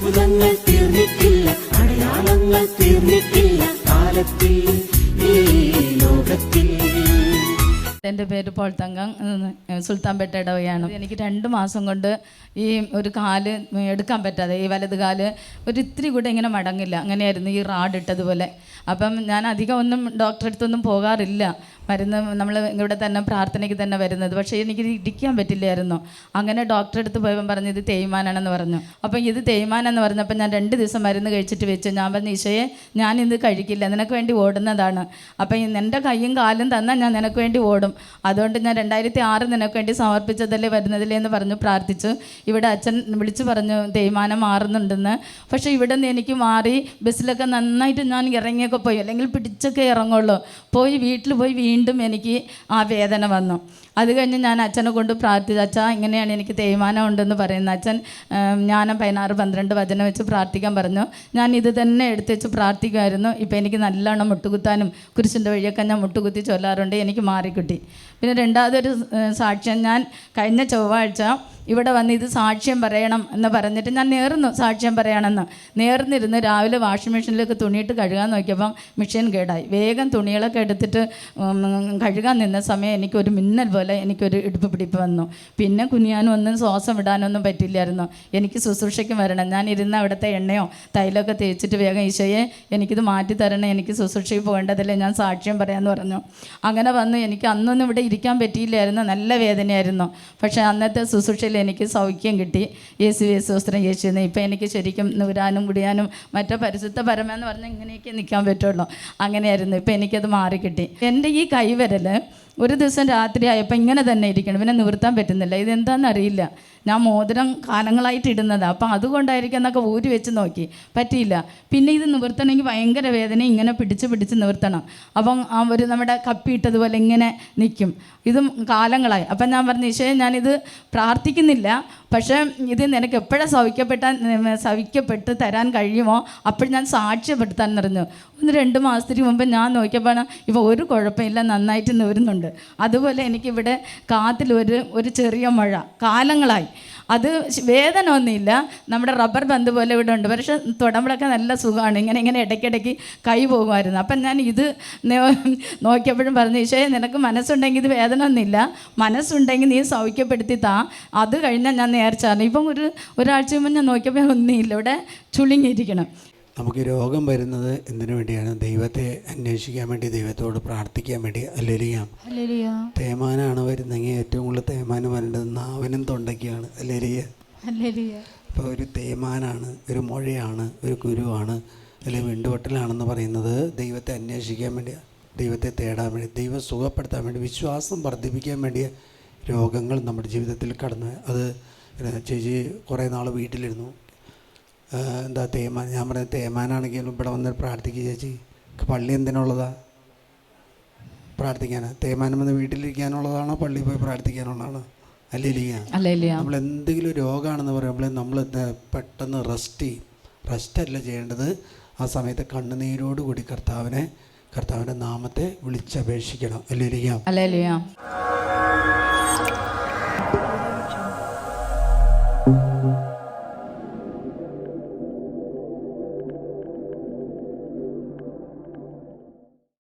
അത്ഭുതങ്ങൾ തീർന്നിട്ടില്ല അടയാളങ്ങൾ തീർന്നിട്ടില്ല. കാലത്തിൽ ഈ ലോകത്തിൽ എന്റെ പേര് പോൾ തങ്കം സുൽത്താൻപേട്ട ഇടവകയാണ് എനിക്ക് രണ്ട് മാസം കൊണ്ട് ഈ ഒരു കാൽ എടുക്കാൻ പറ്റാതെ ഈ വലത് കാൽ ഒരു ഇത്തിരി കൂടെ ഇങ്ങനെ മടങ്ങില്ല. അങ്ങനെയായിരുന്നു ഈ റാഡ് ഇട്ടതുപോലെ. അപ്പം ഞാൻ അധികം ഒന്നും ഡോക്ടറെ അടുത്തൊന്നും പോകാറില്ല. മരുന്ന് നമ്മൾ ഇവിടെ തന്നെ പ്രാർത്ഥനയ്ക്ക് തന്നെ വരുന്നത്. പക്ഷേ എനിക്ക് ഇടിക്കാൻ പറ്റില്ലായിരുന്നു. അങ്ങനെ ഡോക്ടറെ അടുത്ത് പോയപ്പോൾ പറഞ്ഞു ഇത് തേയ്മാനാണെന്ന് പറഞ്ഞു. അപ്പം ഇത് തേയ്മാനെന്ന് പറഞ്ഞപ്പോൾ ഞാൻ രണ്ട് ദിവസം മരുന്ന് കഴിച്ചിട്ട് വെച്ചു ഞാൻ പറഞ്ഞു ഈശോയെ ഞാൻ ഇത് കഴിക്കില്ല. നിനക്ക് വേണ്ടി ഓടുന്നതാണ്. അപ്പം എന്റെ കൈയും കാലും തന്നാൽ ഞാൻ നിനക്ക് വേണ്ടി ഓടും. അതുകൊണ്ട് ഞാൻ രണ്ടായിരത്തി ആറ് നിനക്ക് വേണ്ടി സമർപ്പിച്ചതല്ലേ വരുന്നതിലേ എന്ന് പറഞ്ഞു പ്രാർത്ഥിച്ചു. ഇവിടെ അച്ഛൻ വിളിച്ചു പറഞ്ഞു തേയ്മാനം മാറുന്നുണ്ടെന്ന്. പക്ഷേ ഇവിടെ നിന്ന് എനിക്ക് മാറി ബസ്സിലൊക്കെ നന്നായിട്ട് ഞാൻ ഇറങ്ങിയൊക്കെ പോയി. അല്ലെങ്കിൽ പിടിച്ചൊക്കെ ഇറങ്ങുള്ളൂ. പോയി വീട്ടിൽ പോയി വീണ്ടും എനിക്ക് ആ വേദന വന്നു. അത് കഴിഞ്ഞ് ഞാൻ അച്ഛനെ കൊണ്ട് പ്രാർത്ഥിച്ചു. അച്ഛാ ഇങ്ങനെയാണ് എനിക്ക് തേയ്മാനം ഉണ്ടെന്ന് പറയുന്നത്. അച്ഛൻ ഞാനും പതിനാറ് പന്ത്രണ്ട് വചനം വെച്ച് പ്രാർത്ഥിക്കാൻ പറഞ്ഞു. ഞാൻ ഇത് തന്നെ എടുത്ത് വെച്ച് പ്രാർത്ഥിക്കുമായിരുന്നു ഇപ്പം എനിക്ക് നല്ലോണം മുട്ടുകുത്താനും കുരിശിന്റെ വഴിയൊക്കെ ഞാൻ മുട്ടുകുത്തി ചൊല്ലാറുണ്ട്. എനിക്ക് മാറിക്കിട്ടി. പിന്നെ രണ്ടാമതൊരു സാക്ഷ്യം ഞാൻ കഴിഞ്ഞ ചൊവ്വാഴ്ച ഇവിടെ വന്ന് ഇത് സാക്ഷ്യം പറയണം എന്ന് പറഞ്ഞിട്ട് ഞാൻ നേർന്നു സാക്ഷ്യം പറയണമെന്ന്. നേർന്നിരുന്ന് രാവിലെ വാഷിംഗ് മെഷീനിലേക്ക് തുണിയിട്ട് കഴുകാൻ നോക്കിയപ്പം മെഷീൻ കേടായി. വേഗം തുണികളൊക്കെ എടുത്തിട്ട് കഴുകാൻ നിന്ന സമയം എനിക്കൊരു മിന്നൽ പോലെ എനിക്കൊരു ഇടുപ്പ് പിടിപ്പ് വന്നു. പിന്നെ കുനിയാനും ഒന്നും ശ്വാസം വിടാനൊന്നും പറ്റില്ലായിരുന്നു. എനിക്ക് ശുശ്രൂഷയ്ക്ക് വരണം. ഞാൻ ഇരുന്ന അവിടുത്തെ എണ്ണയോ തൈലൊക്കെ തേച്ചിട്ട് വേഗം ഈശോയെ എനിക്കിത് മാറ്റി തരണം എനിക്ക് ശുശ്രൂഷയ്ക്ക് പോകേണ്ടതല്ലേ ഞാൻ സാക്ഷ്യം പറയാമെന്ന് പറഞ്ഞു. അങ്ങനെ വന്ന് എനിക്ക് അന്നൊന്നും ഇവിടെ ഇരിക്കാൻ പറ്റിയില്ലായിരുന്നു. നല്ല വേദനയായിരുന്നു. പക്ഷേ അന്നത്തെ ശുശ്രൂഷയിൽ എനിക്ക് സൗഖ്യം കിട്ടി. യേശു യേശു വസ്ത്രം യേശുന്ന് ഇപ്പം എനിക്ക് ശരിക്കും നൂരാനും മുടിയാനും മറ്റേ പരിശുദ്ധ പരമെന്ന് പറഞ്ഞാൽ ഇങ്ങനെയൊക്കെ നിൽക്കാൻ പറ്റുള്ളൂ. അങ്ങനെയായിരുന്നു. ഇപ്പം എനിക്കത് മാറിക്കിട്ടി എന്റെ ഈ കൈവരൽ ഒരു ദിവസം രാത്രി ആയപ്പോൾ ഇങ്ങനെ തന്നെ ഇരിക്കണം. പിന്നെ നിവർത്താൻ പറ്റുന്നില്ല. ഇതെന്താണെന്ന് അറിയില്ല. ഞാൻ മോതിരം കാലങ്ങളായിട്ട് ഇടുന്നതാണ് അപ്പം അതുകൊണ്ടായിരിക്കും എന്നൊക്കെ ഊരി വെച്ച് നോക്കി. പറ്റിയില്ല. പിന്നെ ഇത് നിവർത്തണമെങ്കിൽ ഭയങ്കര വേദന. ഇങ്ങനെ പിടിച്ച് പിടിച്ച് നിവർത്തണം. അപ്പം അവർ നമ്മുടെ കപ്പിയിട്ടതുപോലെ ഇങ്ങനെ നിൽക്കും ഇതും കാലങ്ങളായി. അപ്പം ഞാൻ പറഞ്ഞു ഈശോയെ ഞാനിത് പ്രാർത്ഥിക്കുന്നില്ല. പക്ഷേ ഇത് നിനക്ക് എപ്പോഴാണ് സൗഖ്യപ്പെട്ടാൻ സവിക്കപ്പെട്ട് തരാൻ കഴിയുമോ? അപ്പോൾ ഞാൻ സാക്ഷ്യപ്പെടുത്താൻ നിറഞ്ഞു ഒന്ന് രണ്ട് മാസത്തിന് മുമ്പ് ഞാൻ നോക്കിയപ്പോൾ ഇപ്പോൾ ഒരു കുഴപ്പമില്ല നന്നായിട്ട് നിവരുന്നുണ്ട് അതുപോലെ എനിക്കിവിടെ കാതിൽ ഒരു ഒരു ചെറിയ മഴ. കാലങ്ങളായി. അത് വേദന ഒന്നുമില്ല നമ്മുടെ റബ്ബർ ബന്ധ് പോലെ ഇവിടെ ഉണ്ട്. പക്ഷെ തുടമ്പളൊക്കെ നല്ല സുഖമാണ്. ഇങ്ങനെ ഇങ്ങനെ ഇടയ്ക്കിടയ്ക്ക് കൈ പോകുമായിരുന്നു. അപ്പം ഞാൻ ഇത് നോക്കിയപ്പോഴും പറഞ്ഞു ഈശോയെ നിനക്ക് മനസ്സുണ്ടെങ്കിൽ ഇത് വേദന ഒന്നുമില്ല മനസ്സുണ്ടെങ്കിൽ നീ സൗഖ്യപ്പെടുത്തി താ. അത് കഴിഞ്ഞാൽ ഞാൻ നേർച്ചാണ് ഇപ്പം ഒരു ഒരാഴ്ച മുമ്പ് ഞാൻ നോക്കിയപ്പോൾ ഒന്നുമില്ല. ഇവിടെ ചുളുങ്ങിയിരിക്കണം. നമുക്ക് രോഗം വരുന്നത് എന്തിനു വേണ്ടിയാണ്? ദൈവത്തെ അന്വേഷിക്കാൻ വേണ്ടി ദൈവത്തോട് പ്രാർത്ഥിക്കാൻ വേണ്ടി. അല്ലേലിയാം തേമാനാണ് വരുന്നെങ്കിൽ ഏറ്റവും കൂടുതൽ തേമാനം വരേണ്ടത് നാവിനും തൊണ്ടയ്ക്കാണ്. അല്ലേലിയ ഇപ്പോൾ ഒരു തേമാനാണ് ഒരു മുഴയാണ് ഒരു കുരുവാണ് അല്ലെങ്കിൽ വെണ്ടുവട്ടലാണെന്ന് പറയുന്നത് ദൈവത്തെ അന്വേഷിക്കാൻ വേണ്ടി ദൈവത്തെ തേടാൻ വേണ്ടി ദൈവം സുഖപ്പെടുത്താൻ വേണ്ടി വിശ്വാസം വർദ്ധിപ്പിക്കാൻ വേണ്ടിയ രോഗങ്ങൾ നമ്മുടെ ജീവിതത്തിൽ കടന്നു അത് ചേച്ചി കുറേ നാൾ വീട്ടിലിരുന്നു. എന്താ തേമാൻ ഞാൻ പറഞ്ഞ തേമാനാണെങ്കിലും ഇവിടെ വന്ന് പ്രാർത്ഥിക്കുക ചേച്ചി. പള്ളി എന്തിനുള്ളതാ? പ്രാർത്ഥിക്കാനാ. തേമാനം വന്ന് വീട്ടിലിരിക്കാനുള്ളതാണോ? പള്ളിയിൽ പോയി പ്രാർത്ഥിക്കാനുള്ളതാണോ? അല്ലേ നമ്മൾ എന്തെങ്കിലും രോഗമാണെന്ന് പറയുമ്പോൾ നമ്മൾ പെട്ടെന്ന് റെസ്റ്റ് ചെയ്യും. റെസ്റ്റ് അല്ല ചെയ്യേണ്ടത്. ആ സമയത്ത് കണ്ണുനീരോട് കൂടി കർത്താവിനെ കർത്താവിന്റെ നാമത്തെ വിളിച്ചപേക്ഷിക്കണം. അല്ലേ